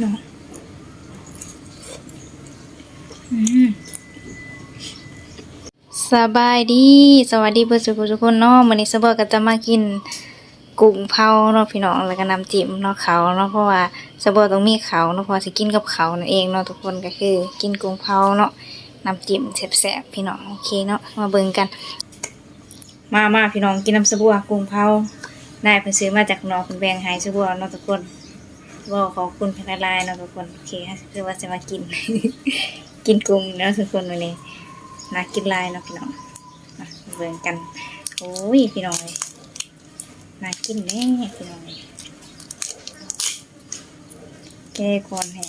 เนาะสบายดี สวัสดีเพื่อนสุขทุกคนเนาะวันนี้สบอก็จะมากินกุ้งเผาเนาะพี่น้องแล้วก็น้ำจิ้มเนาะเขาเนาะเพราะว่าสบอต้องมีเขาเนาะเพราะสิกินกับเขานั่นเองเนาะทุกคนก็คือ กินกุ้งเผาเนาะน้ำจิ้มแซ่บๆพี่น้องโอเคเนาะมาเบิ่งกัน มามาพี่น้องกินน้ำสบัวกุ้งเผาได้เพิ่นซื้อมาจากน้องคุณแบงให้สบัวเนาะทุกคน บอกขอบคุณเพันลายเนาะทุกคนโอเคค่ะคือว่าจะมากิน กินกุ้งเนาะทุกคนวันนี้น่ากินลายเนาะพี่น้องมาเบิ่งกันโอ้ยพี่น้องเลยน่ากินแน่พี่น้องเลยแก้ก่อนแฮะ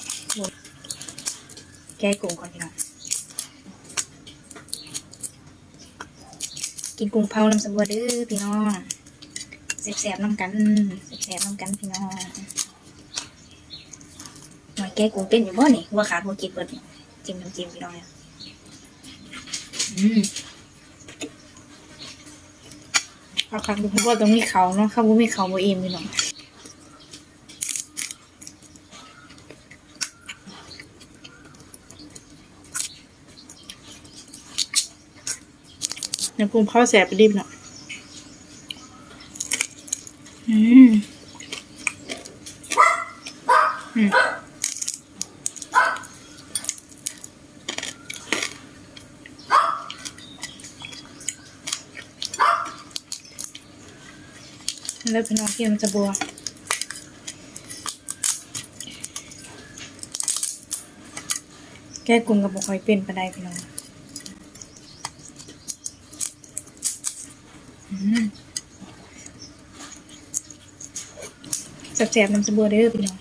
แก้กุ้งก่อนพี่น้องกินกุ้งเผาน้ำสมบัวเด้อพี่น้องแซ่บๆน้ำกันแซ่บๆน้ำกันพี่น้อง หน่อยแกกูเป็นอยู่บ่นี่ว่าขาดบ่กินเบิดนี่จิ้มน้ำจิ้มพี่น้องเนี่ยอืมเอาคักดูเพราะว่าต้องมีเขาเนาะข้าวบ่มีเขาบ่อิ่มพี่น้องน้ำกุ้งข้าวแสบไปดิบเนาะอืมอืม แล้วพี่น้องที่มันจะบัวแก้กลุ่มกับบุคอยเป็นไปได้พี่น้องอืมแสบๆน้ำจะบัวเด้อพี่น้อง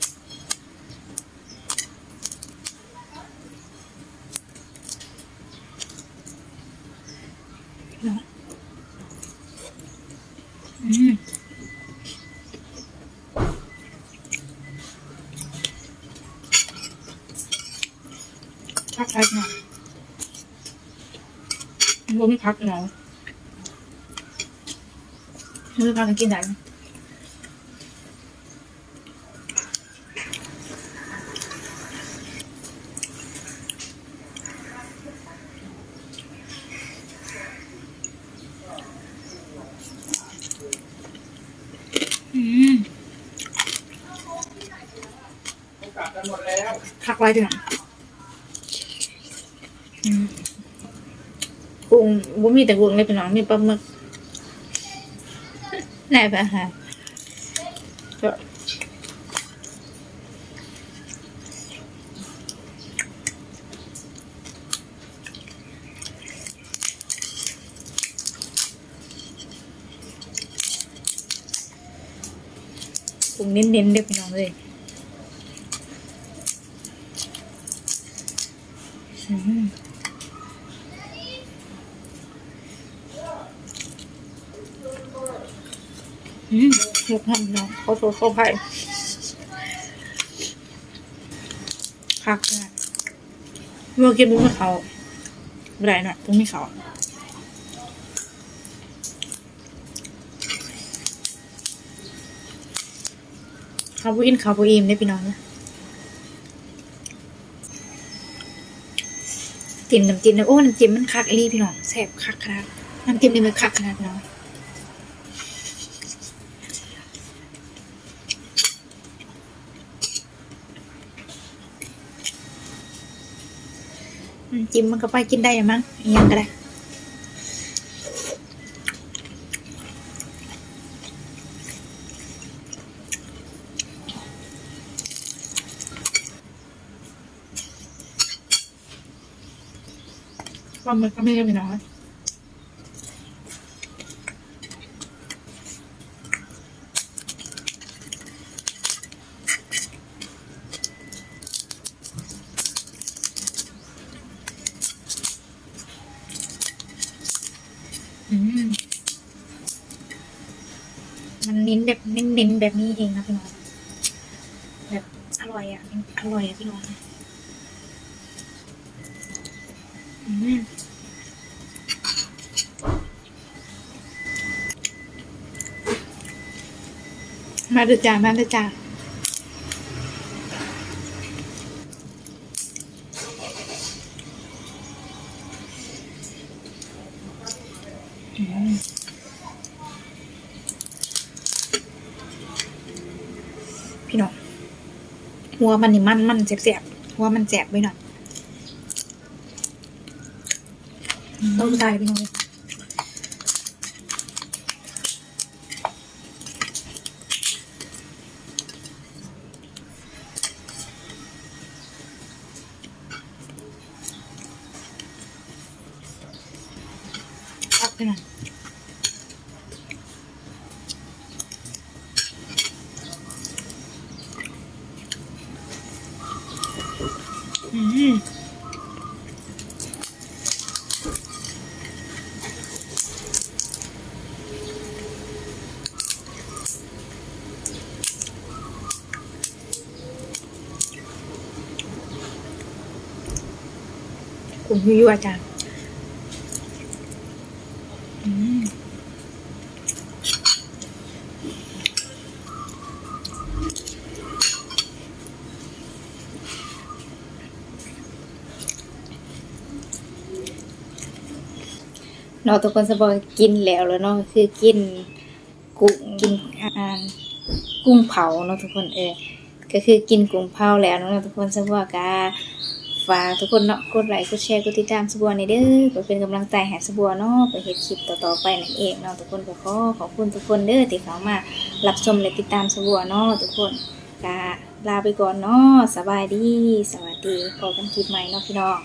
พี่น้องอืม พักอะไรหน่อยบ่มีพักหน่อยมือพักกันกินได้ไหมอืมพักไว้ด้วย อืม กุ้งบ่มีแต่กุ้งเลยพี่น้องมีปลาหมึกไหนปะฮะกุ้งเน้นๆเด้อพี่น้องเลยอืม อืมยกให้ำน้องเขาโซเขาไผ่คักเนี่ยเมื่อกินบุ้งกับเขาไม่ได้น่อยบุ้งมีเขาเขาบุกินเขาบุอิ่มได้พี่น้องเนี่ยจิ้มน้ำจิ้มนะโอ้ น้ำจิ้มมันคักอีหลีพี่น้องแซ่บคักขนาดน้ำจิ้มนี่มันคักขนาดพี่น้อง จิ้มมันก็ไปกินได้มั้งอิหยังก็ได้ความันก็ไม่ได้ไปน้อย มันเน้นแบบเน้นๆแบบนี้เองนะพี่น้องแบบอร่อยอะอร่อยอะพี่น้องมาดูจ้ามาดูจ้า พี่น้องหัวมันนี่มันมันแสบๆหัวมันแสบไปหน่อยต้องตายพี่น้องเลยเอาไปหน่อย คุณยูยูอาจารย์ เนาะทุกคนสบายกินแล้วแล้วเนาะคือกินกุ้งกินอาหารกุ้งเผาเนาะทุกคนเออก็คือกินกุ้งเผาแล้วเนาะทุกคนสบายก็ฝากทุกคนเนาะกดไลค์กดแชร์กดติดตามสบัวในเด้อเพื่อเป็นกำลังใจให้สบัวเนาะไปเฮ็ดคลิปต่อๆไปนั่นเองเนาะทุกคนก็ขอขอบคุณทุกคนเด้อที่เข้ามารับชมและติดตามสบัวเนาะทุกคนก็ลาไปก่อนเนาะสบายดี สวัสดีพบกันคลิปใหม่เนาะพี่น้อง